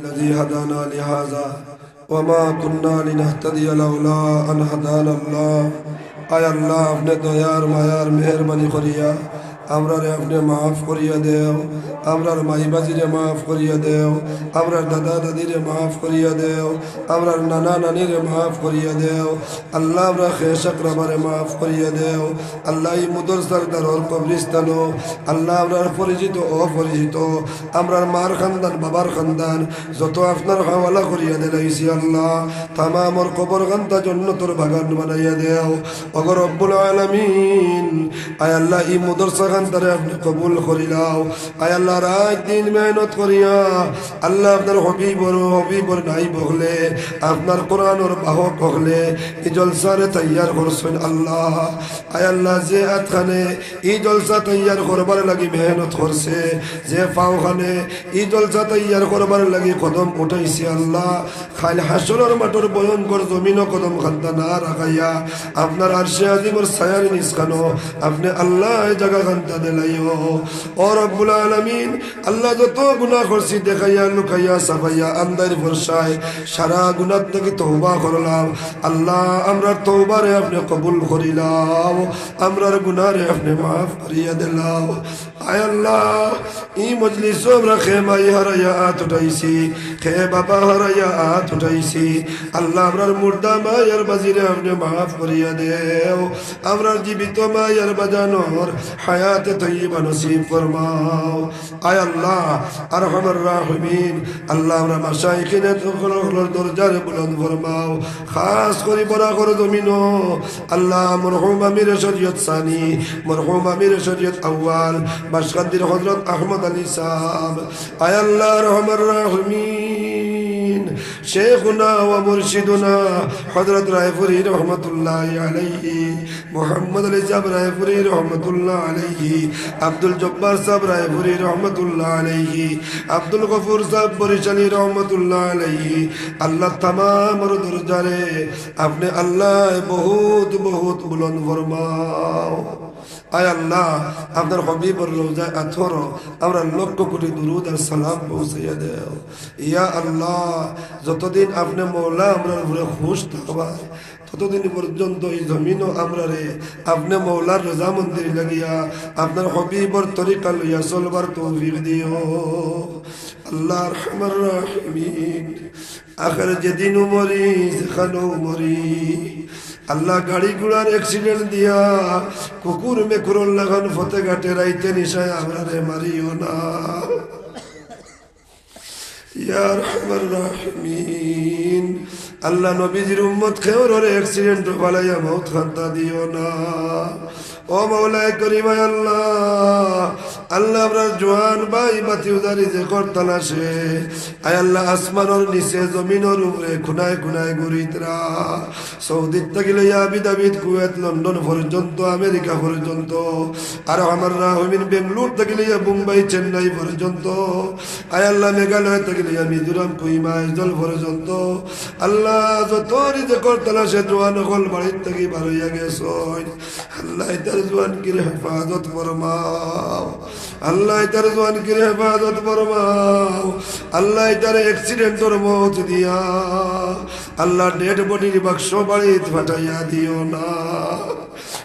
الذي هدانا لهذا وما كنا لنهتدي لولا أن هدانا الله. آیا الله اپنے تو یار معیار مہربانی خريا আমরারে আপনি মাফ করিয়া দেও। আমরার মাই বাজিরে মাফ করিয়া দেও। আমরার দাদা দাদিরে মাফ করিয়া দেও। আমরার নানা নানিরে মাফ করিয়া দেও। আল্লাহ আমরা খেস আকরামারে মাফ করিয়া দেও। আল্লাহ মুদর সরদার কবরিস্তানো আল্লাহ আমরার পরিচিত, অপরিচিত। আমরার মার খানদান, বাবার খানদান। যত আপনার হাওয়ালা করিয়া দিলাইছি আল্লাহ তামামর কবর গান্তা জন্য তোর বাগান বানাইয়া দেও। অগর রব্বুল আলামিন, আয় আল্লাহ ই মুদরসা খানদারে আপনি কবুল করিলাও। আয় আল্লাহ দিন মেহনত করিয়া আল্লাহ আপনার হবিবর হবিবর নাই বহলে আপনার কোরআনর বাহক হলে ই জলসারে তৈয়ার করছেন আল্লাহ। আয় আল্লাহ, যে আতখানে ই জলসা তৈয়ার করবার লাগি মেহনত করছে, যে পাওখানে ই জলসা তৈয়ার করবার লাগি কদম উঠাইছে আল্লাহ। খাইল হাসরের মাঠর ভয়ঙ্কর জমিন কদম খান্তা না রাখাইয়া, আপনার আরশে আজিমর সায়ার নিসখানো আপনি আল্লাহ এই জায়গা খান্তা দিলাইও ও আল্লাহ যত গুনাহ করছি দেখাইয়া, লুকাইয়া, সাফাইয়া, আন্দার ভরসায় সারা গুনাহ থেকে তওবা করলাম। আল্লাহ, আমরার তওবারে আপনি কবুল করিলাম। আমরার গুনারে আপনি মাফ করিয়া দিলাম। আয় আল্লাহ ই মজলিস আমরা খেমাই হারাইয়া আত উঠাইছি, খে বাবা হারাইয়া উঠাইছি। আল্লাহ আমরার মুর্দা মায়ের বাজিরে আপনি মাফ করিয়া দেও। আমরার জীবিত মায়ের বাজানোর হায়াতে তৈবা নসিব ফরমাও। আয় আল্লাহ আর আমার রাহমিন, আল্লাহ আমরা মাসাইখিনে সকলের দরজারে বুলন্দ ফরমাও। খাস করি বড় করে জমিনো আল্লাহ মরহুম আমির শরীয়ত সানি, মরহুম আমির শরীয়ত আউয়াল। বাসকান্দির হজরত আহমদ আলী সাহ আয় আল্লাহ রহমান রাহমিন। শেখুনা ও মুর্শিদুনা হজরত রায়পুরি রহমতুল্লাহ আলাইহি। মোহাম্মদ আলী সাহেব রায়পুরি রহমতুল্লাহ আলাইহি। আব্দুল জব্বার সাহেব রায়পুরি রহমতুল্লাহ আলাইহি। আব্দুল গফুর সাহেব বরিশালী রহমতুল্লাহ আলাইহি। আল্লাহ তামাম দরজারে আপনি আল্লাহ বহুত বহুত বুলন্দ ফরমাও। আয় আল্লাহ, আপনার হবিবর রোজায় আথর আমরা লক্ষ কোটি দুরুদ আর সালাম পৌঁছাইয়া দেও। ইয়া আল্লাহ, যতদিন আপনি মৌলা আমরা উপরে খুশ থাকবার ততদিন পর্যন্ত এই জমিনও আমরা রে আপনি মৌলার রোজা মন্দির লাগিয়া আপনার হবিবর তরিকা লইয়া চলবার তৌফিক দিও। আল্লাহ রহমান রাহিমিন। আখের যেদিন মরি যেখানেও মরি। আল্লাহ গাড়ি ঘোড়ার অ্যাক্সিডেন্ট দিয়া কুকুর মেকুর লাগান ফতে ঘাটে রাইতে নিশায় আমরা রে মারিও না। ইয়ার রহমান আল্লাহ নবীজির উম্মত খেওর অ্যাক্সিডেন্ট বালাইয়া মৌত খান্তা দিও না। ও মৌলায় করিমাই আল্লাহ আল্লাহ আমরা জোয়ান বাই বাতি উদারি যে করতাল আসে, আয় আল্লাহ আসমানোর নিচে, জমিনোর উপরে খুনায় খুনায় ঘুরিতরা সৌদিত থেকে লইয়া আবিদাবিদ কুয়েত, লন্ডন পর্যন্ত, আমেরিকা পর্যন্ত, আর আমার রাহমিন বেঙ্গলোর থেকে লইয়া মুম্বাই, চেন্নাই পর্যন্ত, আয় আল্লাহ মেঘালয় থেকে লইয়া মিজোরাম কুইমা জল পর্যন্ত। আল্লাহ যত যে করতাল আসে জোয়ান হল বাড়ির থেকে বার হইয়া গেছ। আল্লাহ তার জোয়ান হেফাজত ফরমাও। আল্লাহ তার জোয়ান কিরে হেফাজত ফরমাও। আল্লাহ তার অ্যাক্সিডেন্টর মত দিয়া। আল্লাহ ডেড বডির বাক্স বাড়িত ফাটাইয়া দিও না।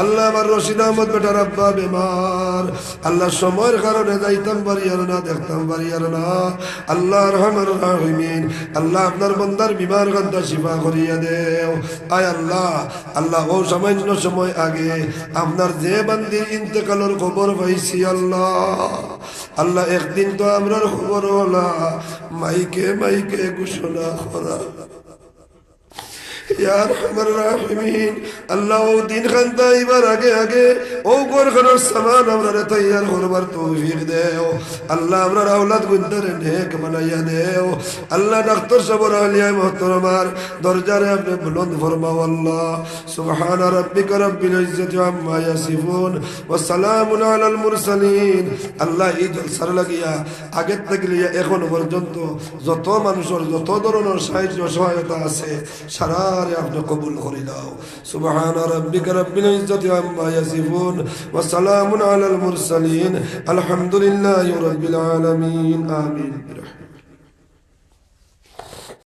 আল্লাহ আমার রশিদ আহমদ বেটার আব্বা বেমার। আল্লাহ সময়ের কারণে যাইতাম পারি আর না, দেখতাম পারি আর না। আল্লাহ রহমান রাহিমিন। আল্লাহ আপনার বন্দার বিমার গন্ধা শিফা করিয়া দেও। আয় আল্লাহ আল্লাহ ও সামান্য সময় আগে আপনার যে বান্দির ইন্তেকালের খবর পাইছি আল্লাহ। আল্লাহ একদিন তো আমরার খবর হলা মাইকে মাইকে ঘোষণা করা আল্লাহ আগে আগে আল্লাহ আল্লাহ আল্লাহ। লাগিয়া লিয়া এখন পর্যন্ত যত মানুষের যত ধরনের সাহায্য সহায়তা আছে সারারে আপনি কবুল করে দাও সুবহান রাব্বিকা রাব্বিল ইজ্জাতি আম্মা ইয়াসিফুন ওয়া সালামুন আলাল মুরসালিন আলহামদুলিল্লাহি রাব্বিল আলামিন আমিন